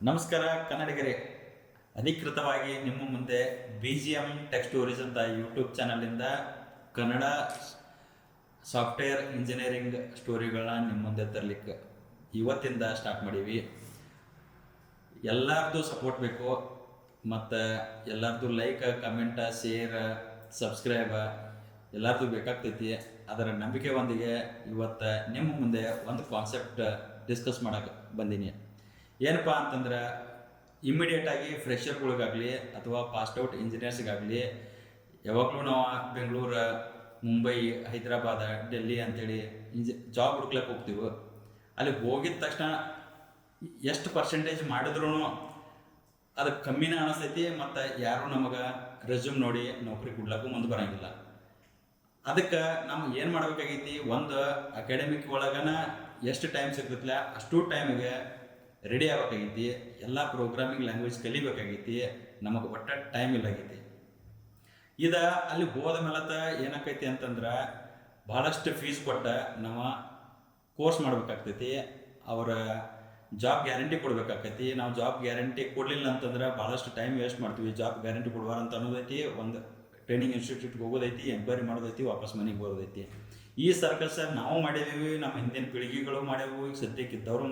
ನಮಸ್ಕಾರ, ಕನ್ನಡಿಗರೇ. ಅಧಿಕೃತವಾಗಿ ನಿಮ್ಮ ಮುಂದೆ ಬಿ ಜಿ ಎಂ ಟೂರಿಸ್ ಅಂತ ಯೂಟ್ಯೂಬ್ ಚಾನಲಿಂದ ಕನ್ನಡ ಸಾಫ್ಟ್ವೇರ್ ಇಂಜಿನಿಯರಿಂಗ್ ಸ್ಟೋರಿಗಳನ್ನ ನಿಮ್ಮ ಮುಂದೆ ತರಲಿಕ್ಕೆ ಇವತ್ತಿಂದ ಸ್ಟಾರ್ಟ್ ಮಾಡೀವಿ. ಎಲ್ಲರದು ಸಪೋರ್ಟ್ ಬೇಕು, ಮತ್ತು ಎಲ್ಲರದು ಲೈಕ್ ಕಮೆಂಟ ಶೇರ್ ಸಬ್ಸ್ಕ್ರೈಬ್ ಎಲ್ಲರದು ಬೇಕಾಗ್ತೈತಿ. ಅದರ ನಂಬಿಕೆ ಒಂದಿಗೆ ಇವತ್ತು ನಿಮ್ಮ ಮುಂದೆ ಒಂದು ಕಾನ್ಸೆಪ್ಟ್ ಡಿಸ್ಕಸ್ ಮಾಡಕ್ಕೆ ಬಂದೀನಿ. ಏನಪ್ಪ ಅಂತಂದ್ರೆ ಇಮ್ಮಿಡಿಯೇಟಾಗಿ ಫ್ರೆಷರ್ಗಳಿಗಾಗಲಿ ಅಥವಾ ಪಾಸ್ಟ್ ಔಟ್ ಇಂಜಿನಿಯರ್ಸ್ಗಾಗಲಿ ಯಾವಾಗಲೂ ನಾವು ಬೆಂಗಳೂರು, ಮುಂಬೈ, ಹೈದರಾಬಾದ, ಡೆಲ್ಲಿ ಅಂತೇಳಿ ಇಂಜಿ ಜಾಬ್ ಹುಡ್ಕ್ಲಕ್ಕೆ ಹೋಗ್ತೀವಿ, ಅಲ್ಲಿ ಹೋಗಿದ ತಕ್ಷಣ ಎಷ್ಟು ಪರ್ಸೆಂಟೇಜ್ ಮಾಡಿದ್ರೂ ಅದು ಕಮ್ಮಿನೇ ಅನಿಸ್ತೈತಿ ಮತ್ತು ಯಾರು ನಮಗೆ ರೆಸ್ಯೂಮ್ ನೋಡಿ ನೌಕರಿ ಕೊಡ್ಲಕ್ಕೂ ಮುಂದೆ ಬರಂಗಿಲ್ಲ. ಅದಕ್ಕೆ ನಾವು ಏನು ಮಾಡಬೇಕಾಗೈತಿ, ಒಂದು ಅಕಾಡೆಮಿಕ್ ಒಳಗನ ಎಷ್ಟು ಟೈಮ್ ಸಿಗ್ತೈತಿಲ್ಲ ಅಷ್ಟು ಟೈಮಿಗೆ ರೆಡಿ ಆಗ್ಬೇಕಾಗೈತಿ ಎಲ್ಲ ಪ್ರೋಗ್ರಾಮಿಂಗ್ ಲ್ಯಾಂಗ್ವೇಜ್ ಕಲಿಬೇಕಾಗೈತಿ ನಮಗೆ ಒಟ್ಟ ಟೈಮ್ ಇಲ್ಲಾಗೈತಿ ಇದು ಅಲ್ಲಿ ಹೋದ ಮೇಲತ್ತ ಏನಾಕೈತಿ ಅಂತಂದ್ರೆ ಭಾಳಷ್ಟು ಫೀಸ್ ಕೊಟ್ಟ ನಮ್ಮ ಕೋರ್ಸ್ ಮಾಡಬೇಕಾಗ್ತೈತಿ, ಅವರ ಜಾಬ್ ಗ್ಯಾರಂಟಿ ಕೊಡಬೇಕಾಗ್ತೈತಿ. ನಾವು ಜಾಬ್ ಗ್ಯಾರಂಟಿ ಕೊಡಲಿಲ್ಲ ಅಂತಂದ್ರೆ ಭಾಳಷ್ಟು ಟೈಮ್ ವೇಸ್ಟ್ ಮಾಡ್ತೀವಿ. ಜಾಬ್ ಗ್ಯಾರಂಟಿ ಕೊಡುವಾರ ಅಂತ ಅನ್ನೋದೈತಿ, ಒಂದು ಟ್ರೈನಿಂಗ್ ಇನ್ಸ್ಟಿಟ್ಯೂಟ್ಗೆ ಹೋಗೋದೈತಿ ಎಂಕ್ವೈರಿ ಮಾಡೋದೈತಿ, ವಾಪಸ್ ಮನೆಗೆ ಬರೋದೈತಿ. ಈ ಸರ್ಕಸ್ ನಾವು ಮಾಡಿದೀವಿ, ನಮ್ಮ ಹಿಂದಿನ ಪೀಳಿಗೆಗಳು ಮಾಡ್ಯಾವು ಈಗ ಸದ್ಯಕ್ಕೆ ಇದ್ದವರು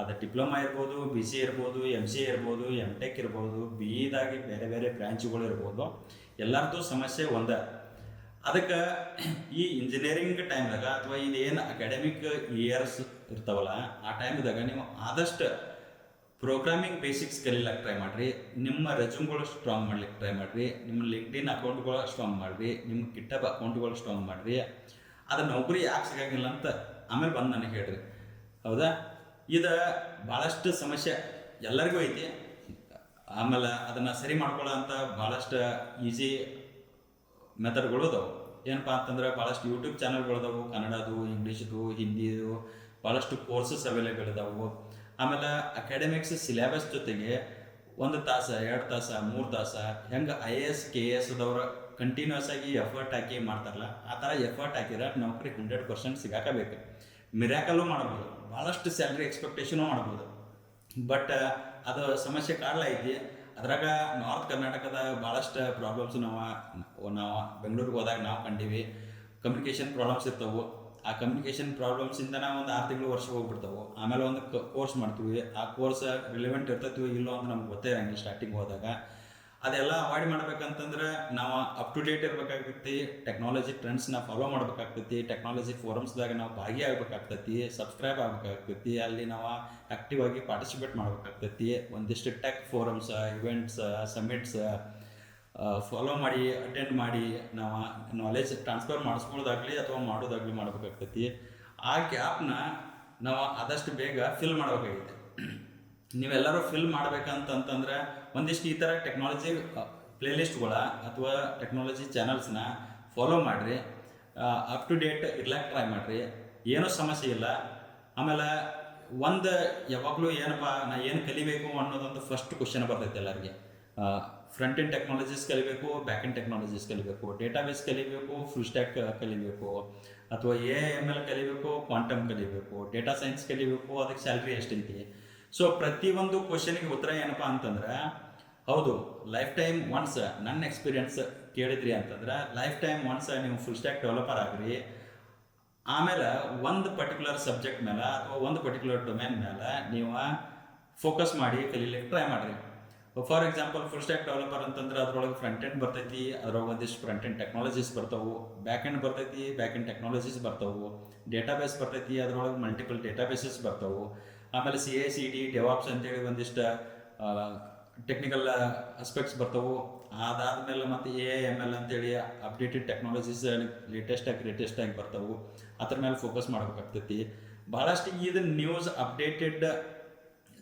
ಅದು ಡಿಪ್ಲೊಮಾ ಇರ್ಬೋದು ಬಿ ಸಿ ಇರ್ಬೋದು ಎಂ ಸಿ ಇರ್ಬೋದು ಎಂ ಟೆಕ್ ಇರ್ಬೋದು ಬಿ ಇದಾಗಿ ಬೇರೆ ಬೇರೆ ಬ್ರ್ಯಾಂಚ್ಗಳು ಇರ್ಬೋದು. ಎಲ್ಲರದ್ದು ಸಮಸ್ಯೆ ಒಂದ. ಅದಕ್ಕೆ ಈ ಇಂಜಿನಿಯರಿಂಗ್ ಟೈಮ್ದಾಗ ಅಥವಾ ಇದೇನು ಅಕಾಡೆಮಿಕ್ ಇಯರ್ಸ್ ಇರ್ತಾವಲ್ಲ, ಆ ಟೈಮ್ದಾಗ ನೀವು ಆದಷ್ಟು ಪ್ರೋಗ್ರಾಮಿಂಗ್ ಬೇಸಿಕ್ಸ್ ಕಲೀಲಕ್ಕೆ ಟ್ರೈ ಮಾಡಿರಿ. ನಿಮ್ಮ ರೆಸ್ಯೂಮ್ಗಳು ಸ್ಟ್ರಾಂಗ್ ಮಾಡ್ಲಿಕ್ಕೆ ಟ್ರೈ ಮಾಡಿರಿ. ನಿಮ್ಮ ಲಿಂಕ್ಡಿನ್ ಅಕೌಂಟ್ಗಳು ಸ್ಟ್ರಾಂಗ್ ಮಾಡಿರಿ. ನಿಮ್ಮ ಗಿಟ್ಟಬ್ ಅಕೌಂಟ್ಗಳು ಸ್ಟ್ರಾಂಗ್ ಮಾಡಿರಿ. ಅದು ನೌಕರಿ ಯಾಕೆ ಸಿಗಂಗಿಲ್ಲ ಅಂತ ಆಮೇಲೆ ಬಂದು ನನಗೆ ಹೇಳ್ರಿ. ಹೌದಾ? ಇದು ಭಾಳಷ್ಟು ಸಮಸ್ಯೆ ಎಲ್ಲರಿಗೂ ಐತಿ. ಆಮೇಲೆ ಅದನ್ನು ಸರಿ ಮಾಡ್ಕೊಳ್ಳೋ ಅಂತ ಭಾಳಷ್ಟು ಈಸಿ ಮೆಥಡ್ಗಳು ಅದಾವೆ. ಏನಪ್ಪ ಅಂತಂದ್ರೆ ಭಾಳಷ್ಟು ಯೂಟ್ಯೂಬ್ ಚಾನಲ್ಗಳು ಕನ್ನಡದು, ಇಂಗ್ಲೀಷ್ದು, ಹಿಂದಿದು ಭಾಳಷ್ಟು ಕೋರ್ಸಸ್ ಅವೈಲೇಬಲ್ ಇದಾವು ಆಮೇಲೆ ಅಕಾಡೆಮಿಕ್ಸ್ ಸಿಲೆಬಸ್ ಜೊತೆಗೆ ಒಂದು ತಾಸ, ಎರಡು ತಾಸ, ಮೂರು ತಾಸ, ಹೆಂಗೆ I A S K A ಎಸ್ದವ್ರು continuous ಆಗಿ ಎಫರ್ಟ್ ಹಾಕಿ ಮಾಡ್ತಾರಲ್ಲ, ಆ ಥರ ಎಫರ್ಟ್ ಹಾಕಿದ್ರೆ ನೌಕರಿ ಹಂಡ್ರೆಡ್ ಪರ್ಸೆಂಟ್ ಸಿಗಾಕಬೇಕು. ಮಿರಾಕಲ್ಲೂ ಮಾಡ್ಬೋದು, ಭಾಳಷ್ಟು ಸ್ಯಾಲ್ರಿ ಎಕ್ಸ್ಪೆಕ್ಟೇಷನು ಮಾಡ್ಬೋದು. ಬಟ್ ಅದು ಸಮಸ್ಯೆ ಕಾಡ್ಲ ಐತಿ, ಅದ್ರಾಗ ನಾರ್ತ್ ಕರ್ನಾಟಕದ ಭಾಳಷ್ಟು ಪ್ರಾಬ್ಲಮ್ಸ್ ನಾವು ನಾವು ಬೆಂಗಳೂರಿಗೆ ಹೋದಾಗ ನಾವು ಕಂಡೀವಿ. ಕಮ್ಯುನಿಕೇಷನ್ ಪ್ರಾಬ್ಲಮ್ಸ್ ಇರ್ತಾವು. ಆ ಕಮ್ಯುನಿಕೇಷನ್ ಪ್ರಾಬ್ಲಮ್ಸಿಂದ ನಾವು ಒಂದು ಆರು ತಿಂಗಳು ವರ್ಷ ಹೋಗ್ಬಿಡ್ತಾವೆ. ಆಮೇಲೆ ಒಂದು ಕೋರ್ಸ್ ಮಾಡ್ತೀವಿ. ಆ ಕೋರ್ಸ್ ರಿಲೆವೆಂಟ್ ಇರ್ತೈತಿ ಇಲ್ಲೋ ಅಂತ ನಮ್ಗೆ ಗೊತ್ತೇ ಇರಂಗಿಲ್ಲ ಸ್ಟಾರ್ಟಿಂಗ್ ಹೋದಾಗ. ಅದೆಲ್ಲ ಅವಾಯ್ಡ್ ಮಾಡ್ಬೇಕಂತಂದ್ರೆ ನಾವು ಅಪ್ ಟು ಡೇಟ್ ಇರಬೇಕಾಗ್ತೈತಿ ಟೆಕ್ನಾಲಜಿ ಟ್ರೆಂಡ್ಸ್ನ ಫಾಲೋ ಮಾಡ್ಬೇಕಾಗ್ತೈತಿ ಟೆಕ್ನಾಲಜಿ ಫೋರಮ್ಸ್ದಾಗ ನಾವು ಭಾಗಿಯಾಗಬೇಕಾಗ್ತೈತಿ ಸಬ್ಸ್ಕ್ರೈಬ್ ಆಗ್ಬೇಕಾಗ್ತೈತಿ, ಅಲ್ಲಿ ನಾವು ಆಕ್ಟಿವ್ ಆಗಿ ಪಾರ್ಟಿಸಿಪೇಟ್ ಮಾಡ್ಬೇಕಾಗ್ತೈತಿ. ಒಂದಿಷ್ಟು tech forums events summits follow ಮಾಡಿ ಅಟೆಂಡ್ ಮಾಡಿ, ನಾವು ನಾಲೆಜ್ ಟ್ರಾನ್ಸ್ಫರ್ ಮಾಡಿಸ್ಕೊಳ್ಳೋದಾಗಲಿ ಅಥವಾ ಮಾಡೋದಾಗಲಿ ಮಾಡ್ಬೇಕಾಗ್ತೈತಿ. ಆ ಗ್ಯಾಪ್ನ ನಾವು ಆದಷ್ಟು ಬೇಗ ಫಿಲ್ ಮಾಡಬೇಕಾಗಿದೆ ನೀವೆಲ್ಲರೂ ಫಿಲ್ ಮಾಡ್ಬೇಕಂತಂತಂದ್ರೆ ಒಂದಿಷ್ಟು ಈ ಥರ ಟೆಕ್ನಾಲಜಿ ಪ್ಲೇಲಿಸ್ಟ್ಗಳ ಅಥವಾ ಟೆಕ್ನಾಲಜಿ ಚಾನಲ್ಸ್ನ ಫಾಲೋ ಮಾಡಿರಿ. ಅಪ್ ಟು ಡೇಟ್ ಇರ್ಲಾಕ್ ಟ್ರೈ ಮಾಡಿರಿ. ಏನೂ ಸಮಸ್ಯೆ ಇಲ್ಲ. ಆಮೇಲೆ ಒಂದು ಯಾವಾಗಲೂ ಏನಪ್ಪ, ನಾ ಏನು ಕಲಿಬೇಕು ಅನ್ನೋದೊಂದು ಫಸ್ಟ್ ಕ್ವಶನ್ ಬರ್ತೈತೆ ಎಲ್ಲರಿಗೆ. ಫ್ರಂಟ್ ಎಂಡ್ ಟೆಕ್ನಾಲಜೀಸ್ ಕಲಿಬೇಕು ಬ್ಯಾಕ್ ಎಂಡ್ ಟೆಕ್ನಾಲಜೀಸ್ ಕಲಿಬೇಕು ಡೇಟಾಬೇಸ್ ಕಲಿಬೇಕು ಫುಲ್ ಸ್ಟ್ಯಾಕ್ ಕಲಿಬೇಕು, ಅಥವಾ ಎ ಎಂ ಎಲ್ ಕಲಿಬೇಕು ಕ್ವಾಂಟಮ್ ಕಲಿಬೇಕು ಡೇಟಾ ಸೈನ್ಸ್ ಕಲಿಬೇಕು, ಅದಕ್ಕೆ ಸ್ಯಾಲ್ರಿ ಎಷ್ಟೈತಿ ಸೊ ಪ್ರತಿಯೊಂದು ಕ್ವಶನಿಗೆ ಉತ್ತರ ಏನಪ್ಪ ಅಂತಂದ್ರೆ, ಹೌದು ಲೈಫ್ ಟೈಮ್ ಒನ್ಸ್ ನನ್ನ ಎಕ್ಸ್ಪೀರಿಯನ್ಸ್ ಕೇಳಿದ್ರಿ ಅಂತಂದ್ರೆ ಲೈಫ್ ಟೈಮ್ ಒನ್ಸ್ ನೀವು ಫುಲ್ ಸ್ಟ್ಯಾಕ್ ಡೆವಲಪರ್ ಆಗ್ರಿ, ಆಮೇಲೆ ಒಂದು ಪರ್ಟಿಕ್ಯುಲರ್ ಸಬ್ಜೆಕ್ಟ್ ಮೇಲೆ ಅಥವಾ ಒಂದು ಪರ್ಟಿಕ್ಯುಲರ್ ಡೊಮೇನ್ ಮೇಲೆ ನೀವು ಫೋಕಸ್ ಮಾಡಿ ಕಲೀಲಿಕ್ಕೆ ಟ್ರೈ ಮಾಡಿರಿ. For example full stack developer ಅಂತಂದ್ರೆ ಅದರೊಳಗೆ ಫ್ರಂಟ್ ಎಂಡ್ ಬರ್ತೈತಿ, ಅದ್ರೊಳಗೆ ಒಂದಿಷ್ಟು ಫ್ರಂಟ್ ಎಂಡ್ ಟೆಕ್ನಾಲಜೀಸ್ ಬರ್ತಾವು. ಬ್ಯಾಕ್ ಎಂಡ್ ಬರ್ತೈತಿ ಬ್ಯಾಕ್ ಎಂಡ್ ಟೆಕ್ನಾಲಜೀಸ್ ಬರ್ತಾವು. ಡೇಟಾಬೇಸ್ ಬರ್ತೈತಿ, ಅದ್ರೊಳಗೆ ಮಲ್ಟಿಪಲ್ ಡೇಟಾಬೇಸಸ್ ಬರ್ತಾವು. ಆಮೇಲೆ C A C D DevOps ಅಂತೇಳಿ ಒಂದಿಷ್ಟು ಟೆಕ್ನಿಕಲ್ ಆಸ್ಪೆಕ್ಟ್ಸ್ ಬರ್ತಾವು. ಅದಾದಮೇಲೆ ಮತ್ತು ಎ ಎಂ ಎಲ್ ಅಂತೇಳಿ ಅಪ್ಡೇಟೆಡ್ ಟೆಕ್ನಾಲಜೀಸ್ ಲೇಟೆಸ್ಟ್ ಆಗಿ ಲೇಟೆಸ್ಟ್ ಆಗಿ ಬರ್ತಾವು. ಅದ್ರ ಮೇಲೆ ಫೋಕಸ್ ಮಾಡ್ಬೇಕಾಗ್ತೈತಿ. ಭಾಳಷ್ಟು ಇದು ನ್ಯೂಸ್ ಅಪ್ಡೇಟೆಡ್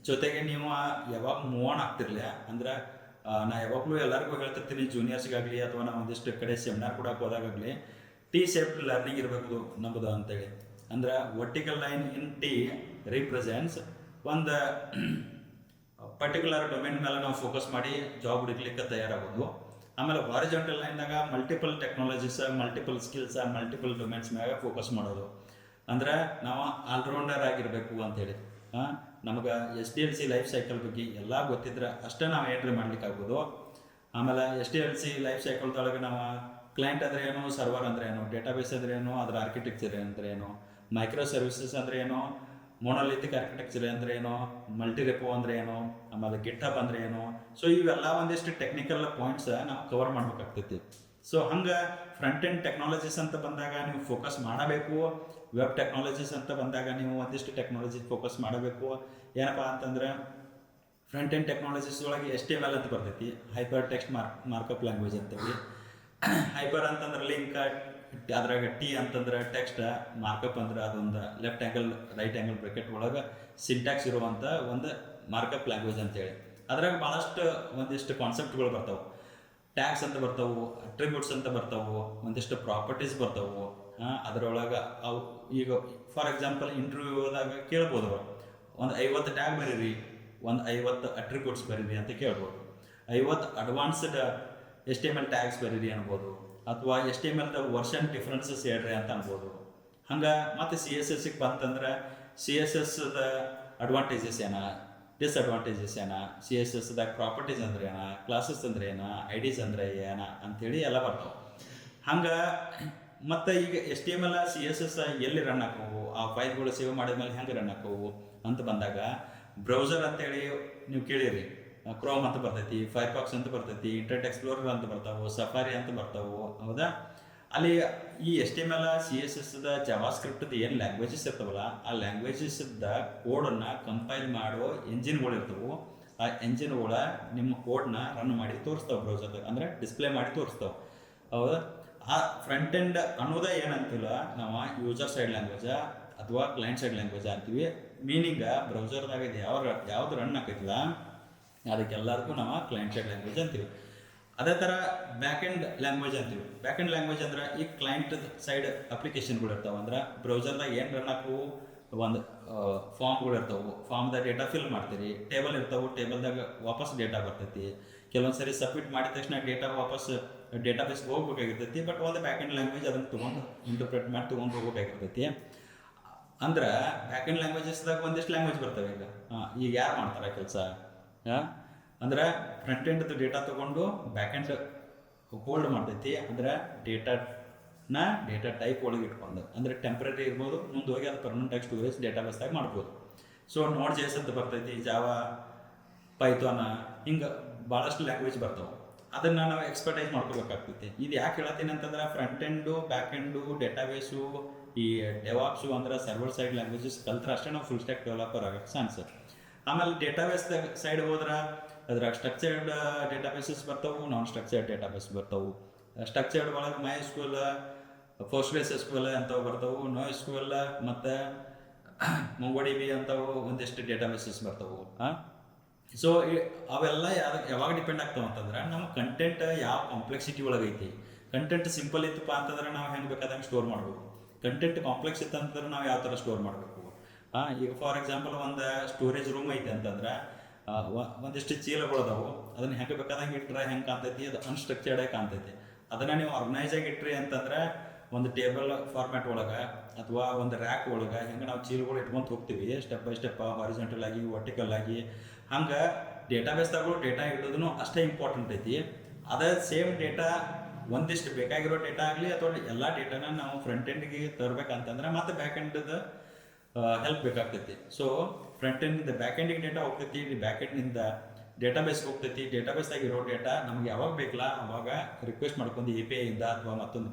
ಜೊತೆಗೆ ನೀವು ಯಾವಾಗ ಮೂವ್ ಆನ್ ಆಗ್ತಿರ್ಲಿ, ಅಂದ್ರೆ ನಾ ಯಾವಾಗಲೂ ಎಲ್ಲರಿಗೂ ಹೇಳ್ತಿರ್ತೀನಿ ಜೂನಿಯರ್ಸ್ಗಾಗಲಿ ಅಥವಾ ನಾವು ಒಂದಿಷ್ಟು ಕಡೆ ಸೆಮಿನಾರ್ ಕೂಡ ಹೋದಾಗಲಿ ಟಿ ಸೇಫ್ಟ್ ಲರ್ನಿಂಗ್ ಇರಬೇಕು ನಂಬುದು ಅಂತೇಳಿ. ಅಂದ್ರೆ vertical line in T represents ಒಂದು ಪರ್ಟಿಕ್ಯುಲರ್ ಡೊಮೇನ್ ಮೇಲೆ ನಾವು ಫೋಕಸ್ ಮಾಡಿ ಜಾಬ್ ಹುಡುಕ್ಲಿಕ್ಕೆ ತಯಾರಾಗೋದು. ಆಮೇಲೆ horizontal ಲೈನ್ದಾಗ multiple technologies multiple skills multiple domains ಮ್ಯಾಗ ಫೋಕಸ್ ಮಾಡೋದು. ಅಂದ್ರೆ, ನಾವು ಆಲ್ರೌಂಡರ್ ಆಗಿರಬೇಕು ಅಂತೇಳಿ. ನಮಗೆ S D L C life cycle ಬಗ್ಗೆ ಎಲ್ಲ ಗೊತ್ತಿದ್ರೆ ಅಷ್ಟೇ ನಾವು ಎಂಟ್ರಿ ಮಾಡ್ಲಿಕ್ಕೆ ಆಗ್ಬೋದು ಆಮೇಲೆ S D L C life ಸೈಕಲ್ದೊಳಗೆ ನಾವು ಕ್ಲೈಂಟ್ ಅಂದ್ರೆ ಏನು ಸರ್ವರ್ ಅಂದ್ರೆ ಏನು ಡೇಟಾಬೇಸ್ ಅಂದ್ರೆ ಏನು, ಅದರ ಆರ್ಕಿಟೆಕ್ಚರ್ ಅಂದ್ರೆ ಏನು ಮೈಕ್ರೋ ಸರ್ವಿಸಸ್ ಅಂದ್ರೆ ಏನು ಮೊನೋಲಿಥಿಕ್ ಆರ್ಕಿಟೆಕ್ಚರ್ ಅಂದ್ರೆ ಏನು ಮಲ್ಟಿ ರೆಪೋ ಅಂದ್ರೆ ಏನು, ಆಮೇಲೆ ಗಿಟ್ ಅಂದ್ರೆ ಏನು. ಸೊ ಇವೆಲ್ಲ ಒಂದಿಷ್ಟು ಟೆಕ್ನಿಕಲ್ ಪಾಯಿಂಟ್ಸ್ ನಾವು ಕವರ್ ಮಾಡ್ಬೇಕಾಗ್ತೈತಿ. ಸೊ ಹಂಗೆ ಫ್ರಂಟ್ ಎಂಡ್ ಟೆಕ್ನಾಲಜೀಸ್ ಅಂತ ಬಂದಾಗ ನೀವು ಫೋಕಸ್ ಮಾಡಬೇಕು. ವೆಬ್ ಟೆಕ್ನಾಲಜೀಸ್ ಅಂತ ಬಂದಾಗ ನೀವು ಒಂದಿಷ್ಟು ಟೆಕ್ನಾಲಜಿ ಫೋಕಸ್ ಮಾಡಬೇಕು. ಏನಪ್ಪ ಅಂತಂದ್ರೆ ಫ್ರಂಟ್ ಎಂಡ್ ಟೆಕ್ನಾಲಜೀಸ್ ಒಳಗೆ ಎಸ್ ಟಿ ಎಂ ಎಲ್ ಅಂತ ಬರ್ತೈತಿ hyper text mark markup language ಅಂತೇಳಿ. ಹೈಪರ್ ಅಂತಂದ್ರೆ ಲಿಂಕ್ ಅದ್ರಾಗ ಟಿ ಅಂತಂದ್ರೆ ಟೆಕ್ಸ್ಟ್ ಮಾರ್ಕಪ್ ಅಂದ್ರೆ ಅದೊಂದು left angle right angle bracket ಒಳಗೆ ಸಿಂಟ್ಯಾಕ್ಸ್ ಇರುವಂಥ ಒಂದು ಮಾರ್ಕಪ್ ಲ್ಯಾಂಗ್ವೇಜ್ ಅಂತೇಳಿ. ಅದ್ರಾಗ ಭಾಳಷ್ಟು ಒಂದಿಷ್ಟು ಕಾನ್ಸೆಪ್ಟ್ಗಳು ಬರ್ತಾವೆ. ಟ್ಯಾಕ್ಸ್ ಅಂತ ಬರ್ತಾವೆ ಅಟ್ರಿಬ್ಯೂಟ್ಸ್ ಅಂತ ಬರ್ತಾವೆ, ಒಂದಿಷ್ಟು ಪ್ರಾಪರ್ಟೀಸ್ ಬರ್ತಾವು. ಅದರೊಳಗೆ ಅವು ಈಗ ಫಾರ್ ಎಕ್ಸಾಂಪಲ್ ಇಂಟರ್ವ್ಯೂದಾಗ ಕೇಳ್ಬೋದು ಅವ್ರು. ಒಂದು ಐವತ್ತು ಟ್ಯಾಗ್ ಬರೀರಿ, ಒಂದು ಐವತ್ತು ಅಟ್ರಿಬ್ಯೂಟ್ಸ್ ಬರೀರಿ ಅಂತ ಕೇಳ್ಬೋದು. ಐವತ್ತು ಅಡ್ವಾನ್ಸ್ಡ್ ಎಸ್ ಟಿ ಟ್ಯಾಗ್ಸ್ ಬರೀರಿ ಅನ್ಬೋದು. ಅಥವಾ ಎಸ್ ಮೇಲೆ ವರ್ಷನ್ ಡಿಫ್ರೆನ್ಸಸ್ ಹೇಳ್ರಿ ಅಂತ ಅನ್ಬೋದು. ಹಂಗೆ ಮತ್ತೆ ಸಿ ಎಸ್ ಎಸ್ಸಿಗೆ ಬಂತಂದ್ರೆ ಸಿ ಎಸ್ ಎಸ್ದ ಅಡ್ವಾಂಟೇಜಸ್ ಏನ ಡಿಸ್ಅಡ್ವಾಂಟೇಜಸ್ ಏನ ಸಿ ಎಸ್ ಎಸ್ದಾಗ ಪ್ರಾಪರ್ಟೀಸ್ ಅಂದ್ರೆ ಏನ ಕ್ಲಾಸಸ್ ಅಂದ್ರೆ ಏನ ಐ ಡಿಸ್ ಅಂದ್ರೆ ಏನ ಅಂತೇಳಿ ಎಲ್ಲ ಬರ್ತಾವೆ. ಹಂಗೆ ಮತ್ತು ಈಗ S T M L C S S ಎಲ್ಲಿ ರನ್ ಹಾಕೋವು ಆ ಫೈಲ್ಗಳು ಸೇವ್ ಮಾಡಿದ್ಮೇಲೆ ಹೆಂಗೆ ರನ್ ಹಾಕೋವು ಅಂತ ಬಂದಾಗ ಬ್ರೌಸರ್ ಅಂತೇಳಿ ನೀವು ಕೇಳಿರಿ. ಕ್ರೋಮ್ ಅಂತ ಬರ್ತೈತಿ ಫೈರ್ಫಾಕ್ಸ್ ಅಂತ ಬರ್ತೈತಿ ಇಂಟರ್ನೆಟ್ ಎಕ್ಸ್ಪ್ಲೋರರ್ ಅಂತ ಬರ್ತಾವು ಸಫಾರಿ ಅಂತ ಬರ್ತಾವೆ, ಹೌದಾ? ಅಲ್ಲಿ ಈ S T M L C S S the JavaScript ಏನು ಲ್ಯಾಂಗ್ವೇಜಸ್ ಇರ್ತಾವಲ್ಲ, ಆ ಲ್ಯಾಂಗ್ವೇಜಸ್ ಕೋಡನ್ನು ಕಂಪೈಲ್ ಮಾಡೋ ಎಂಜಿನ್ಗಳು ಇರ್ತವು. ಆ ಎಂಜಿನ್ಗಳ ನಿಮ್ಮ ಕೋಡ್ನ ರನ್ ಮಾಡಿ ತೋರಿಸ್ತಾವೆ ಬ್ರೌಸರ್ದಾಗ ಅಂದರೆ ಡಿಸ್ಪ್ಲೇ ಮಾಡಿ ತೋರಿಸ್ತಾವೆ. ಹೌದಾ? ಆ ಫ್ರಂಟ್ ಎಂಡ್ ಅನ್ನೋದೇ ಏನಂತಿಲ್ಲ, ನಾವು ಯೂಸರ್ ಸೈಡ್ ಲ್ಯಾಂಗ್ವೇಜ ಅಥವಾ ಕ್ಲೈಂಟ್ ಸೈಡ್ ಲ್ಯಾಂಗ್ವೇಜ್ ಅಂತೀವಿ. ಮೀನಿಂಗ ಬ್ರೌಸರ್ದಾಗ ಇದು ಯಾವ ಯಾವ್ದು ರನ್ ಆಕೈತಿಲ್ಲ ಅದಕ್ಕೆಲ್ಲದಕ್ಕೂ ನಾವು ಕ್ಲೈಂಟ್ ಸೈಡ್ ಲ್ಯಾಂಗ್ವೇಜ್ ಅಂತೀವಿ. ಅದೇ ಥರ ಬ್ಯಾಕ್ ಎಂಡ್ ಲ್ಯಾಂಗ್ವೇಜ್ ಅಂತೀವಿ. ಬ್ಯಾಕ್ ಎಂಡ್ ಲ್ಯಾಂಗ್ವೇಜ್ ಅಂದ್ರೆ ಈ ಕ್ಲೈಂಟ್ ಸೈಡ್ ಅಪ್ಲಿಕೇಶನ್ಗಳು ಇರ್ತಾವೆ. ಅಂದ್ರೆ ಬ್ರೌಸರ್ದಾಗ ಏನು ರನ್ ಹಾಕವು ಒಂದು ಫಾರ್ಮ್ಗಳು ಇರ್ತಾವೆ. ಫಾರ್ಮ್ದಾಗ ಡೇಟಾ ಫಿಲ್ ಮಾಡ್ತೀರಿ. ಟೇಬಲ್ ಇರ್ತಾವೆ. ಟೇಬಲ್ದಾಗ ವಾಪಸ್ ಡೇಟಾ ಬರ್ತೈತಿ. ಕೆಲವೊಂದು ಸರಿ ಸಬ್ಮಿಟ್ ಮಾಡಿದ ತಕ್ಷಣ ಡೇಟಾ ವಾಪಸ್ ಡೇಟಾ ಬೇಸ್ಗೆ ಹೋಗ್ಬೇಕಾಗಿರ್ತೈತಿ ಬಟ್ ಒಂದು ಬ್ಯಾಕ್ ಎಂಡ್ ಲ್ಯಾಂಗ್ವೇಜ್ ಅದನ್ನು ತೊಗೊಂಡು ಇಂಟರ್ಪ್ರೇಟ್ ಮಾಡಿ ತೊಗೊಂಡು ಹೋಗ್ಬೇಕಾಗಿರ್ತೈತಿ. ಅಂದ್ರೆ ಬ್ಯಾಕ್ ಎಂಡ್ ಲ್ಯಾಂಗ್ವೇಜಸ್ದಾಗ ಒಂದಿಷ್ಟು ಲ್ಯಾಂಗ್ವೇಜ್ ಬರ್ತವೆ ಈಗ. ಈಗ ಯಾರು ಮಾಡ್ತಾರೆ ಕೆಲಸ? ಅಂದ್ರೆ ಫ್ರಂಟ್ ಎಂಡ್ ಡೇಟಾ ತೊಗೊಂಡು ಬ್ಯಾಕ್ ಎಂಡ್ ಹೋಲ್ಡ್ ಮಾಡ್ತೈತಿ. ಅಂದ್ರೆ ಡೇಟಾನ ಡೇಟಾ ಟೈಪ್ ಒಳಗೆ ಇಟ್ಕೊಂಡು, ಅಂದ್ರೆ ಟೆಂಪ್ರರಿ ಇರ್ಬೋದು ಮುಂದೆ ಹೋಗಿ ಅದು ಪರ್ಮನೆಂಟ್ ಆಗಿ ಸ್ಟೋರೇಜ್ ಡೇಟಾ ಬೇಸ್ದಾಗ ಮಾಡ್ಬೋದು. ಸೊ ನೋಡ್ ಜೇಸ್ ಅಂತ ಬರ್ತೈತಿ ಜಾವಾ ಪೈಥಾನ ಹಿಂಗೆ ಭಾಳಷ್ಟು ಲ್ಯಾಂಗ್ವೇಜ್ ಬರ್ತಾವೆ. ಅದನ್ನು ನಾವು ಎಕ್ಸ್ಪರ್ಟೈಸ್ ಮಾಡ್ಕೋಬೇಕಾಗ್ತೈತಿ. ಇದು ಯಾಕೆ ಹೇಳತ್ತೀನಿ ಅಂತಂದ್ರೆ front end back end database ಈ ಡೆವಾಪ್ಸು ಅಂದ್ರೆ ಸರ್ವರ್ ಸೈಡ್ ಲ್ಯಾಂಗ್ವೇಜಸ್ ಕಲ್ತ್ರೆ ಅಷ್ಟೇ ನಾವು ಫುಲ್ ಸ್ಟ್ಯಾಕ್ ಡೆವಲಪರ್ ಆಗೋಕ್ಕೆ ಚಾನ್ಸ್ ಆಮೇಲೆ ಡೇಟಾಬೇಸ್ ಸೈಡ್ ಹೋದ್ರೆ ಅದ್ರಾಗ ಸ್ಟ್ರಕ್ಚರ್ಡ್ ಡೇಟಾಬೇಸಸ್ ಬರ್ತಾವು ನಾನ್ ಸ್ಟ್ರಕ್ಚರ್ಡ್ ಡೇಟಾಬೇಸ್ ಬರ್ತಾವು ಸ್ಟ್ರಕ್ಚರ್ಡ್ ಒಳಗೆ my school post base school ಅಂತವು ಬರ್ತಾವು ನೋ ಸ್ಕೂಲ್ ಮತ್ತು ಮುಂಗೋಡಿ ಬಿ ಅಂತವು ಒಂದಿಷ್ಟು ಡೇಟಾಬೇಸಸ್ ಬರ್ತಾವು. ಹಾಂ ಸೊ ಅವೆಲ್ಲ ಯಾವ ಯಾವಾಗ ಡಿಪೆಂಡ್ ಆಗ್ತಾವ ಅಂತಂದ್ರೆ ನಮ್ಮ ಕಂಟೆಂಟ್ ಯಾವ ಕಾಂಪ್ಲೆಕ್ಸಿಟಿ ಒಳಗೆ ಐತಿ? ಕಂಟೆಂಟ್ ಸಿಂಪಲ್ ಇತ್ತಪ್ಪ ಅಂತಂದ್ರೆ ನಾವು ಹೆಂಗೆ ಬೇಕಾದಂಗೆ ಸ್ಟೋರ್ ಮಾಡ್ಬೋದು. ಕಂಟೆಂಟ್ ಕಾಂಪ್ಲೆಕ್ಸ್ ಇತ್ತು ಅಂತಂದ್ರೆ ನಾವು ಯಾವ ಥರ ಸ್ಟೋರ್ ಮಾಡಬೇಕು? ಹಾಂ ಈಗ ಫಾರ್ ಎಕ್ಸಾಂಪಲ್ ಒಂದು ಸ್ಟೋರೇಜ್ ರೂಮ್ ಐತೆ ಅಂತಂದ್ರೆ ಒಂದಿಷ್ಟು ಚೀಲಗಳು ಅದಾವು. ಅದನ್ನ ಹೆಂಗೆ ಬೇಕಾದಂಗೆ ಇಟ್ಟರೆ ಹೆಂಗೆ ಕಾಣ್ತೈತಿ? ಅದು ಅನ್ಸ್ಟ್ರಕ್ಚರ್ಡ್ ಕಾಣ್ತೈತಿ. ಅದನ್ನು ನೀವು ಆರ್ಗನೈಸ್ ಆಗಿ ಇಟ್ರಿ ಅಂತಂದ್ರೆ, ಒಂದು ಟೇಬಲ್ ಫಾರ್ಮ್ಯಾಟ್ ಒಳಗೆ ಅಥವಾ ಒಂದು ರ್ಯಾಕ್ ಒಳಗೆ ಹೆಂಗೆ ನಾವು ಚೀಲಗಳು ಇಟ್ಕೊಂತ ಹೋಗ್ತೀವಿ ಸ್ಟೆಪ್ ಬೈ ಸ್ಟೆಪ್ ಹಾರಿಜೆಂಟಲ್ ಆಗಿ ವರ್ಟಿಕಲ್ ಆಗಿ, ಹಂಗೆ ಡೇಟಾಬೇಸ್ದಾಗೂ ಡೇಟಾ ಇಡೋದನ್ನು ಅಷ್ಟೇ ಇಂಪಾರ್ಟೆಂಟ್ ಐತಿ. ಅದೇ ಸೇಮ್ ಡೇಟಾ ಒಂದಿಷ್ಟು ಬೇಕಾಗಿರೋ ಡೇಟಾ ಆಗಲಿ ಅಥವಾ ಎಲ್ಲ ಡೇಟಾನ ನಾವು ಫ್ರಂಟ್ ಎಂಡ್ಗೆ ತರಬೇಕಂತಂದ್ರೆ ಮತ್ತೆ ಬ್ಯಾಕ್ ಎಂಡ್ದು ಹೆಲ್ಪ್ ಬೇಕಾಗ್ತೈತಿ. ಸೊ ಫ್ರಂಟ್ ಎಂಡಿಂದ ಬ್ಯಾಕ್ ಎಂಡಿಗೆ ಡೇಟಾ ಹೋಗ್ತೈತಿ ಬ್ಯಾಕ್ ಎಂಡ್ನಿಂದ ಡೇಟಾಬೇಸ್ಗೆ ಹೋಗ್ತೈತಿ. ಡೇಟಾಬೇಸ್ದಾಗ ಇರೋ ಡೇಟಾ ನಮ್ಗೆ ಯಾವಾಗ ಬೇಕಲ್ಲ ಅವಾಗ ರಿಕ್ವೆಸ್ಟ್ ಮಾಡ್ಕೊಂಡು ಎ ಪಿ ಐಯಿಂದ ಅಥವಾ ಮತ್ತೊಂದು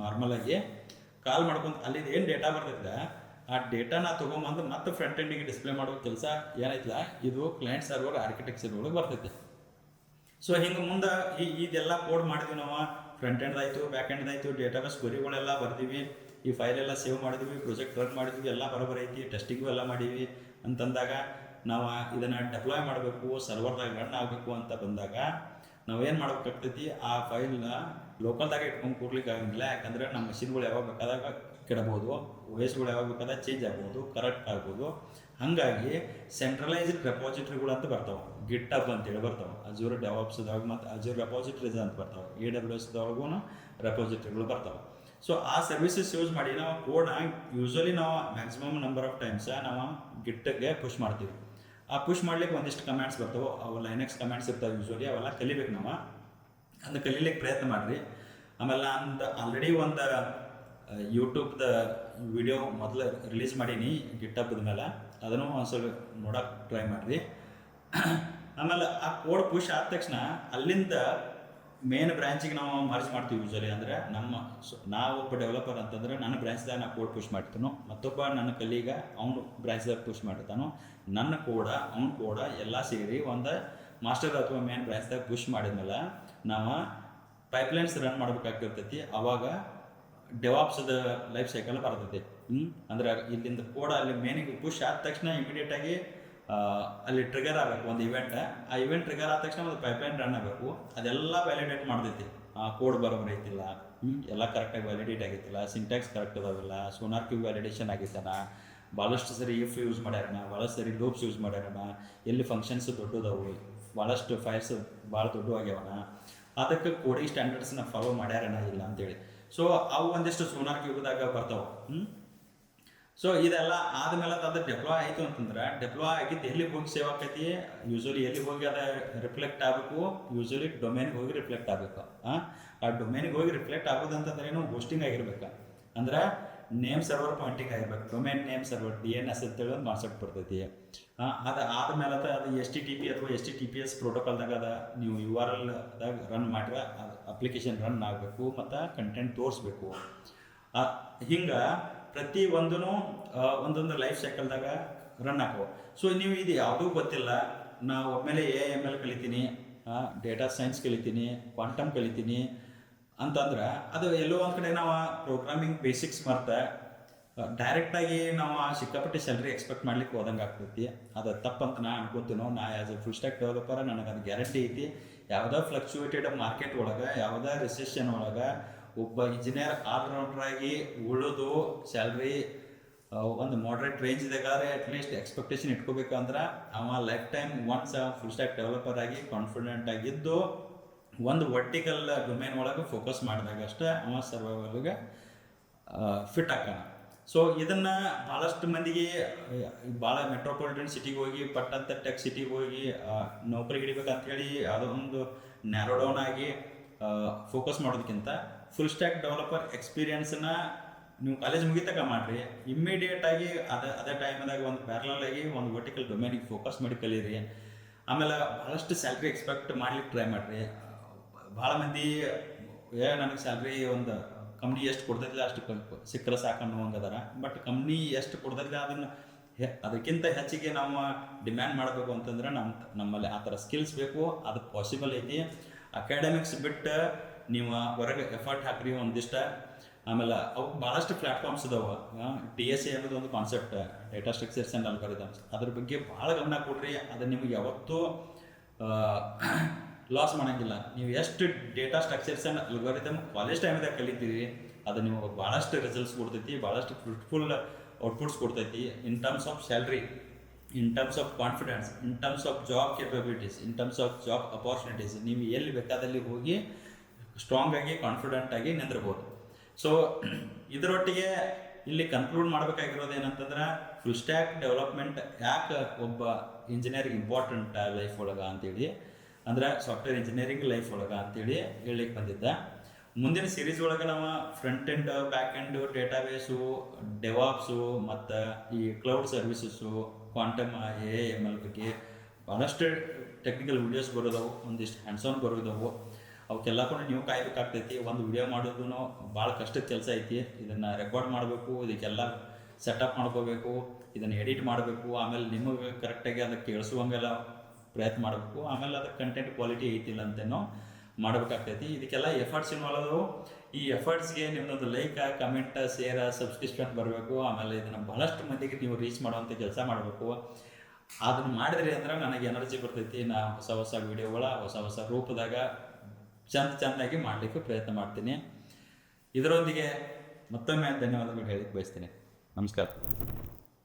ನಾರ್ಮಲ್ ಆಗಿ ಕಾಲ್ ಮಾಡ್ಕೊಂತ ಅಲ್ಲಿ ಏನು ಡೇಟಾ ಬರ್ತೈತೆ ಆ ಡೇಟಾನ ತೊಗೊಂಬಂದು ಮತ್ತೆ ಫ್ರಂಟ್ ಎಂಡಿಗೆ ಡಿಸ್ಪ್ಲೇ ಮಾಡೋ ಕೆಲಸ ಏನೈತಲ್ಲ ಇದು ಕ್ಲೈಂಟ್ ಸರ್ವರ್ ಆರ್ಕಿಟೆಕ್ಚರ್ ಒಳಗೆ ಬರ್ತೈತಿ. ಸೊ ಹಿಂಗೆ ಮುಂದೆ ಈ ಇದೆಲ್ಲ ಕೋಡ್ ಮಾಡಿದ್ವಿ ನಾವು. ಫ್ರಂಟ್ ಆಯಿತು ಬ್ಯಾಕ್ ಎಂಡ್ ಆಯಿತು ಡೇಟಾಬೇಸ್ ಕ್ವರಿಗಳೆಲ್ಲ ಬರ್ದೀವಿ. ಈ ಫೈಲ್ ಎಲ್ಲ ಸೇವ್ ಮಾಡಿದ್ವಿ ಪ್ರೊಜೆಕ್ಟ್ ರನ್ ಮಾಡಿದ್ವಿ, ಎಲ್ಲ ಬರೋಬರ್ ಐತಿ ಟೆಸ್ಟಿಂಗು ಎಲ್ಲ ಮಾಡೀವಿ ಅಂತಂದಾಗ ನಾವು ಇದನ್ನು ಡೆಪ್ಲಾಯ್ ಮಾಡಬೇಕು ಸರ್ವರ್ದಾಗ ರನ್ ಆಗಬೇಕು ಅಂತ ಬಂದಾಗ ನಾವೇನು ಮಾಡ್ಬೇಕಾಗ್ತೈತಿ? ಆ ಫೈಲ್ನ ಲೋಕಲ್ದಾಗ ಇಟ್ಕೊಂಡು ಕೂರ್ಲಿಕ್ಕೆ ಆಗಂಗಿಲ್ಲ. ಯಾಕಂದ್ರೆ ನಮ್ಮ ಮಷಿನ್ಗಳು ಯಾವಾಗ ಬೇಕಾದಾಗ ಕೆಡಬಹುದು ವಯಸ್ಸುಗಳು ಯಾವಾಗ ಬೇಕಾದಾಗ ಚೇಂಜ್ ಆಗ್ಬೋದು ಕರೆಕ್ಟ್ ಆಗ್ಬೋದು. ಹಾಗಾಗಿ ಸೆಂಟ್ರಲೈಸ್ಡ್ ರೆಪಾಸಿಟ್ರಿಗಳು ಅಂತ ಬರ್ತಾವೆ. ಗಿಟ್ ಅಪ್ ಅಂತೇಳಿ ಬರ್ತಾವೆ. ಅಜೂರ್ ಡೆವಾಪ್ಸ್ದಾಗ ಮತ್ತು ಅಜೂರ್ ರೆಪಾಸಿಟ್ರೀಸ್ ಅಂತ ಬರ್ತಾವೆ. ಎ ಡಬ್ಲ್ಯೂ ಎಸ್ದೊಳಗೂ ರೆಪಾಸಿಟ್ರಿಗಳು ಬರ್ತಾವೆ. ಸೊ ಆ ಸರ್ವಿಸಸ್ ಯೂಸ್ ಮಾಡಿ ನಾವು ಕೋಡ್ನ ಯೂಶ್ವಲಿ ನಾವು ಮ್ಯಾಕ್ಸಿಮಮ್ ನಂಬರ್ ಆಫ್ ಟೈಮ್ಸ್ ನಾವು ಗಿಟ್ಟಿಗೆ ಪುಷ್ ಮಾಡ್ತೀವಿ. ಆ ಪುಷ್ ಮಾಡ್ಲಿಕ್ಕೆ ಒಂದಿಷ್ಟು ಕಮೆಂಟ್ಸ್ ಬರ್ತಾವೆ. ಅವು ಲೈನೆಕ್ಸ್ ಕಮೆಂಟ್ಸ್ ಇರ್ತಾವೆ ಯೂಶ್ವಲಿ ಅವೆಲ್ಲ ಕಲಿಬೇಕು ನಾವು. ಅದನ್ನ ಕಲೀಲಿಕ್ಕೆ ಪ್ರಯತ್ನ ಮಾಡಿರಿ. ಆಮೇಲೆ ನಾನು ಆಲ್ರೆಡಿ ಒಂದು ಯೂಟ್ಯೂಬ್ದ ವಿಡಿಯೋ ಮೊದಲು ರಿಲೀಸ್ ಮಾಡೀನಿ ಗಿಟ್ಟಪ್ಪದ ಮೇಲೆ ಅದನ್ನು ಒಂದು ಸ್ವಲ್ಪ ನೋಡೋಕೆ ಟ್ರೈ ಮಾಡಿರಿ. ಆಮೇಲೆ ಆ ಕೋಡ್ ಪುಷ್ ಆದ ತಕ್ಷಣ ಅಲ್ಲಿಂದ ಮೇನ್ ಬ್ರ್ಯಾಂಚಿಗೆ ನಾವು ಮರ್ಜ್ ಮಾಡ್ತೀವಿ ಯೂಶಲಿ ಅಂದರೆ ನಮ್ಮ ನಾವು ಒಬ್ಬ ಡೆವಲಪರ್ ಅಂತಂದ್ರೆ ನನ್ನ ಬ್ರ್ಯಾಂಚ್ದಾಗ ನಾ ಕೋಡ್ ಪುಷ್ ಮಾಡ್ತಾನೋ ಮತ್ತೊಬ್ಬ ನನ್ನ ಕಲೀಗ ಅವನು ಬ್ರ್ಯಾಂಚ್ದಾಗ ಪುಷ್ ಮಾಡ್ತಾನೋ, ನನ್ನ ಕೋಡ ಅವ್ನ ಕೋಡ ಎಲ್ಲ ಸೇರಿ ಒಂದು ಮಾಸ್ಟರ್ ಅಥವಾ ಮೇನ್ ಬ್ರ್ಯಾಂಚ್ದಾಗ ಪುಷ್ ಮಾಡಿದ್ಮೇಲೆ ನಾವು ಪೈಪ್ಲೈನ್ಸ್ ರನ್ ಮಾಡ್ಬೇಕಾಗ್ತಿರ್ತೈತಿ. ಅವಾಗ ಡೆವಾಪ್ಸ್ದ ಲೈಫ್ ಸೈಕಲ್ ಬರ್ತೈತಿ. ಅಂದ್ರೆ ಇಲ್ಲಿಂದ ಕೋಡ ಅಲ್ಲಿ ಮೇನಿಗೆ ಪುಷ್ ಆದ ತಕ್ಷಣ ಇಮಿಡಿಯೇಟಾಗಿ ಅಲ್ಲಿ ಟ್ರಿಗರ್ ಆಗಬೇಕು ಒಂದು ಇವೆಂಟ್ ಆ ಇವೆಂಟ್ ಟ್ರಿಗರ್ ಆದ ತಕ್ಷಣ ಒಂದು ಪೈಪ್ಲೈನ್ ರನ್ ಆಗಬೇಕು. ಅದೆಲ್ಲ ವ್ಯಾಲಿಡೇಟ್ ಮಾಡ್ತೈತಿ. ಆ ಕೋಡ್ ಬರೋಬರ್ ಐತಿಲ್ಲ ಎಲ್ಲ ಕರೆಕ್ಟಾಗಿ ವ್ಯಾಲಿಡೇಟ್ ಆಗೈತಿಲ್ಲ ಸಿಂಟ್ಯಾಕ್ಸ್ ಕರೆಕ್ಟ್ ಅದಾವಿಲ್ಲ. ಸೋನಾರ್ ಕ್ಯೂ ವ್ಯಾಲಿಡೇಷನ್ ಆಗಿತ್ತಾನ ಭಾಳಷ್ಟು ಸರಿ ಇಫ್ ಯೂಸ್ ಮಾಡ್ಯಾರಣ ಭಾಳಷ್ಟು ಸರಿ ಲೂಪ್ಸ್ ಯೂಸ್ ಮಾಡ್ಯಾರಣ ಎಲ್ಲಿ ಫಂಕ್ಷನ್ಸ್ ದೊಡ್ಡದವು. ಭಾಳಷ್ಟು ಫೈಲ್ಸ್ ಭಾಳ ದೊಡ್ಡ ಆಗ್ಯವನ ಅದಕ್ಕೆ ಕೋಡಿಂಗ್ ಸ್ಟ್ಯಾಂಡರ್ಡ್ಸ್ನ ಫಾಲೋ ಮಾಡ್ಯಾರನ ಇಲ್ಲ ಅಂತೇಳಿ. ಸೊ ಅವು ಒಂದಿಷ್ಟು ಸೋನಾರ್ ಯುಗದಾಗ ಬರ್ತಾವೆ. ಹ್ಞೂ ಸೊ ಇದೆಲ್ಲ ಆದ್ಮೇಲೆ ಅದು ಡೆಪ್ಲೋ ಆಯಿತು ಅಂತಂದ್ರೆ ಡೆಪ್ಲಾಯ್ ಆಗಿದ್ದು ಎಲ್ಲಿ ಹೋಗಿ ಸೇವ್ ಆಕೈತಿ? ಯೂಶಲಿ ಎಲ್ಲಿ ಹೋಗಿ ಅದು ರಿಫ್ಲೆಕ್ಟ್ ಆಗಬೇಕು? ಯೂಶಲಿ ಡೊಮೇನ್ಗೆ ಹೋಗಿ ರಿಫ್ಲೆಕ್ಟ್ ಆಗಬೇಕು. ಆ? ಡೊಮೇನ್ಗೆ ಹೋಗಿ ರಿಫ್ಲೆಕ್ಟ್ ಆಗೋದಂತಂದ್ರೆ ಏನು ಹೋಸ್ಟಿಂಗ್ ಆಗಿರ್ಬೇಕು. ಅಂದ್ರೆ ನೇಮ್ ಸರ್ವರ್ ಪಾಯಿಂಟಿಂಗ್ ಆಗಿರ್ಬೇಕು domain name server D N S ಅಂತೇಳಿ ಒಂದು ಕಾನ್ಸೆಪ್ಟ್ ಬರ್ತೈತಿ. ಅದು ಆದಮೇಲೆ ಅದ ಎಸ್ ಟಿ ಟಿ ಪಿ ಅಥವಾ S T T P S ಪ್ರೋಟೋಕಾಲ್ದಾಗ ಅದ ನೀವು ಯು ಆರ್ ಎಲ್ದಾಗ ರನ್ ಮಾಡಿದ್ರೆ ಅದು ಅಪ್ಲಿಕೇಶನ್ ರನ್ ಆಗಬೇಕು ಮತ್ತು ಕಂಟೆಂಟ್ ತೋರಿಸ್ಬೇಕು. ಹಿಂಗೆ ಪ್ರತಿ ಒಂದೂ ಒಂದೊಂದು ಲೈಫ್ ಸೈಕಲ್ದಾಗ ರನ್ ಹಾಕೋ ಸೊ ನೀವು ಇದು ಯಾವುದೂ ಗೊತ್ತಿಲ್ಲ. ನಾವು ಒಮ್ಮೆಲೆ ಎ ಎಂ ಎಲ್ ಕಲಿತೀನಿ ಡೇಟಾ ಸೈನ್ಸ್ ಕಲಿತೀನಿ ಕ್ವಾಂಟಮ್ ಕಲಿತೀನಿ ಅಂತಂದ್ರೆ ಅದು ಎಲ್ಲೋ ಒಂದು ಕಡೆ ನಾವು ಪ್ರೋಗ್ರಾಮಿಂಗ್ ಬೇಸಿಕ್ಸ್ ಮರ್ತ ಡೈರೆಕ್ಟಾಗಿ ನಾವು ಆ ಸಿಕ್ಕಾಪಟ್ಟೆ ಸ್ಯಾಲ್ರಿ ಎಕ್ಸ್ಪೆಕ್ಟ್ ಮಾಡ್ಲಿಕ್ಕೆ ಹೋದಂಗೆ ಆಗ್ತೈತಿ. ಅದು ತಪ್ಪಂತ ನಾ ಅನ್ಕೋತೀನೋ, ನಾ as a full stack developer ನನಗೆ ಅದು ಗ್ಯಾರಂಟಿ ಐತಿ. ಯಾವ್ದೋ ಫ್ಲಕ್ಚುಯೇಟೆಡ್ ಮಾರ್ಕೆಟ್ ಒಳಗೆ, ಯಾವುದೇ ರಿಸೆಷನ್ ಒಳಗೆ, ಒಬ್ಬ ಇಂಜಿನಿಯರ್ ಆಲ್ರೌಂಡರ್ ಆಗಿ ಉಳಿದು ಸ್ಯಾಲ್ರಿ ಒಂದು ಮಾಡ್ರೇಟ್ ರೇಂಜ್ದಾಗಾದ್ರೆ ಅಟ್ಲೀಸ್ಟ್ ಎಕ್ಸ್ಪೆಕ್ಟೇಷನ್ ಇಟ್ಕೋಬೇಕಂದ್ರೆ, ಅವ life time once full stack developer ಆಗಿ ಕಾನ್ಫಿಡೆಂಟ್ ಆಗಿದ್ದು ಒಂದು ವರ್ಟಿಕಲ್ ಡೊಮೇನ್ ಒಳಗೆ ಫೋಕಸ್ ಮಾಡಿದಾಗ ಅಷ್ಟೇ ಅವ ಸರ್ವೈವಲ್ಗೆ ಫಿಟ್ ಆಕಾನ ಸೊ ಇದನ್ನು ಭಾಳಷ್ಟು ಮಂದಿಗೆ ಭಾಳ ಮೆಟ್ರೋಪಾಲಿಟನ್ ಸಿಟಿಗೆ ಹೋಗಿ ಪಟ್ಟಂತ ಟೆಕ್ ಸಿಟಿಗೆ ಹೋಗಿ ನೌಕರಿ ಹಿಡಿಬೇಕಂತ ಹೇಳಿ ಯಾವುದೋ ಒಂದು ನ್ಯಾರೋ ಡೌನ್ ಆಗಿ ಫೋಕಸ್ ಮಾಡೋದಕ್ಕಿಂತ ಫುಲ್ ಸ್ಟ್ಯಾಕ್ ಡೆವಲಪರ್ ಎಕ್ಸ್ಪೀರಿಯನ್ಸನ್ನ ನೀವು ಕಾಲೇಜ್ ಮುಗಿತಕ ಮಾಡ್ರಿ. ಇಮ್ಮಿಡಿಯೇಟ್ ಆಗಿ ಅದ, ಅದೇ ಟೈಮ್ದಾಗ ಒಂದು ಪ್ಯಾರಲಲ್ ಆಗಿ ಒಂದು ವರ್ಟಿಕಲ್ ಡೊಮೇನಿಗೆ ಫೋಕಸ್ ಮಾಡಿ ಕಲೀರಿ. ಆಮೇಲೆ ಭಾಳಷ್ಟು ಸ್ಯಾಲ್ರಿ ಎಕ್ಸ್ಪೆಕ್ಟ್ ಮಾಡ್ಲಿಕ್ಕೆ ಟ್ರೈ ಮಾಡ್ರಿ. ಭಾಳ ಮಂದಿ, ಏ, ನನಗೆ ಸ್ಯಾಲ್ರಿ ಒಂದು ಕಂಪ್ನಿ ಎಷ್ಟು ಕೊಡ್ತೈತಿಲ್ಲ ಅಷ್ಟು ಸಿಕ್ಕರೆ ಸಾಕು ಅನ್ನುವಂಗೆ ಅದಾರ. ಬಟ್ ಕಂಪ್ನಿ ಎಷ್ಟು ಕೊಡ್ತೈತಿಲ್ಲ ಅದನ್ನು ಅದಕ್ಕಿಂತ ಹೆಚ್ಚಿಗೆ ನಾವು ಡಿಮ್ಯಾಂಡ್ ಮಾಡಬೇಕು ಅಂತಂದ್ರೆ ನಮ್ಮ ನಮ್ಮಲ್ಲಿ ಆ ಥರ ಸ್ಕಿಲ್ಸ್ ಬೇಕು, ಅದು ಪಾಸಿಬಲ್ ಐತಿ. ಅಕಾಡೆಮಿಕ್ಸ್ ಬಿಟ್ಟು ನೀವು ಹೊರಗೆ ಎಫರ್ಟ್ ಹಾಕ್ರಿ ಒಂದಿಷ್ಟ. ಆಮೇಲೆ ಅವು ಭಾಳಷ್ಟು ಪ್ಲ್ಯಾಟ್ಫಾರ್ಮ್ಸ್ ಇದಾವೆ. ಟಿ ಎಸ್ ಎ ಅನ್ನೋದು ಒಂದು concept data structures and algorithms ಅದ್ರ ಬಗ್ಗೆ ಭಾಳ ಗಮನ ಕೊಡ್ರಿ. ಅದು ನಿಮ್ಗೆ ಯಾವತ್ತೂ ಲಾಸ್ ಮಾಡಂಗಿಲ್ಲ. ನೀವು ಎಷ್ಟು data structures and algorithm college ಟೈಮ್ದಾಗ ಕಲಿತೀರಿ, ಅದು ನಿಮಗೆ ಭಾಳಷ್ಟು ರಿಸಲ್ಟ್ಸ್ ಕೊಡ್ತೈತಿ ಭಾಳಷ್ಟು ಫ್ರೂಟ್ಫುಲ್ ಔಟ್ಪುಟ್ಸ್ ಕೊಡ್ತೈತಿ. In terms of salary in terms of confidence in terms of job capabilities in terms of job opportunities ನೀವು ಎಲ್ಲಿ ಬೇಕಾದಲ್ಲಿ ಹೋಗಿ ಸ್ಟ್ರಾಂಗ್ ಆಗಿ ಕಾನ್ಫಿಡೆಂಟ್ ಆಗಿ ನಿಂದಿರ್ಬೋದು. ಸೊ ಇದರೊಟ್ಟಿಗೆ ಇಲ್ಲಿ ಕನ್ಕ್ಲೂಡ್ ಮಾಡಬೇಕಾಗಿರೋದು ಏನಂತಂದ್ರೆ ಫುಲ್ ಸ್ಟ್ಯಾಕ್ ಡೆವಲಪ್ಮೆಂಟ್ ಯಾಕೆ ಒಬ್ಬ ಇಂಜಿನಿಯರಿಂಗ್ ಇಂಪಾರ್ಟೆಂಟ್ ಲೈಫ್ ಒಳಗೆ ಅಂತೇಳಿ. ಅಂದ್ರೆ ಸಾಫ್ಟ್ವೇರ್ ಇಂಜಿನಿಯರಿಂಗ್ ಲೈಫ್ ಒಳಗೆ ಅಂತೇಳಿ ಹೇಳಲಿಕ್ಕೆ ಬಂದಿದ್ದ. ಮುಂದಿನ ಸೀರೀಸ್ ಒಳಗೆ ನಾವು front end back end database DevOps ಮತ್ತು ಈ cloud services quantum A M L ಬಗ್ಗೆ ಭಾಳಷ್ಟು ಟೆಕ್ನಿಕಲ್ ವಿಡಿಯೋಸ್ ಬರೋದವು, ಒಂದಿಷ್ಟು ಹ್ಯಾಂಡ್ಸ್ ಆನ್ ಬರೋದವು. ಅವಕ್ಕೆಲ್ಲ ಕೂಡ ನೀವು ಕಾಯ್ಬೇಕಾಗ್ತೈತಿ, ಒಂದು ವಿಡಿಯೋ ಮಾಡೋದು ಭಾಳ ಕಷ್ಟದ ಕೆಲಸ ಐತಿ. ಇದನ್ನು ರೆಕಾರ್ಡ್ ಮಾಡಬೇಕು, ಇದಕ್ಕೆಲ್ಲ ಸೆಟಪ್ ಮಾಡ್ಕೋಬೇಕು, ಇದನ್ನು ಎಡಿಟ್ ಮಾಡಬೇಕು, ಆಮೇಲೆ ನಿಮಗೆ ಕರೆಕ್ಟಾಗಿ ಅದಕ್ಕೆ ಕೇಳಿಸುವಂಗೆಲ್ಲ ಪ್ರಯತ್ನ ಮಾಡಬೇಕು. ಆಮೇಲೆ ಅದಕ್ಕೆ ಕಂಟೆಂಟ್ ಕ್ವಾಲಿಟಿ ಐತಿಲ್ಲ ಅಂತೇನೋ ಮಾಡಬೇಕಾಗ್ತೈತಿ. ಇದಕ್ಕೆಲ್ಲ ಎಫರ್ಟ್ಸ್ ಇನ್ವಾಲ್ವ್ ಈ ಎಫರ್ಟ್ಸ್ಗೆ ನಿಮ್ಮದೊಂದು ಲೈಕ್ ಕಮೆಂಟ್ ಶೇರ್ ಸಬ್ಸ್ಕ್ರಿಪ್ಷನ್ ಬರಬೇಕು. ಆಮೇಲೆ ಇದನ್ನು ಬಹಳಷ್ಟು ಮಂದಿಗೆ ನೀವು ರೀಚ್ ಮಾಡುವಂಥ ಕೆಲಸ ಮಾಡಬೇಕು. ಅದನ್ನು ಮಾಡಿದ್ರಿ ಅಂದ್ರೆ ನನಗೆ ಎನರ್ಜಿ ಬರ್ತೈತಿ. ನಾ ಹೊಸ ಹೊಸ ವೀಡಿಯೋಗಳ ಹೊಸ ಹೊಸ ರೂಪದಾಗ ಚಂದ ಚಂದಾಗಿ ಮಾಡಲಿಕ್ಕೆ ಪ್ರಯತ್ನ ಮಾಡ್ತೀನಿ. ಇದರೊಂದಿಗೆ ಮತ್ತೊಮ್ಮೆ ಧನ್ಯವಾದಗಳು ಹೇಳಿಕ್ಕೆ ಬಯಸ್ತೀನಿ. ನಮಸ್ಕಾರ.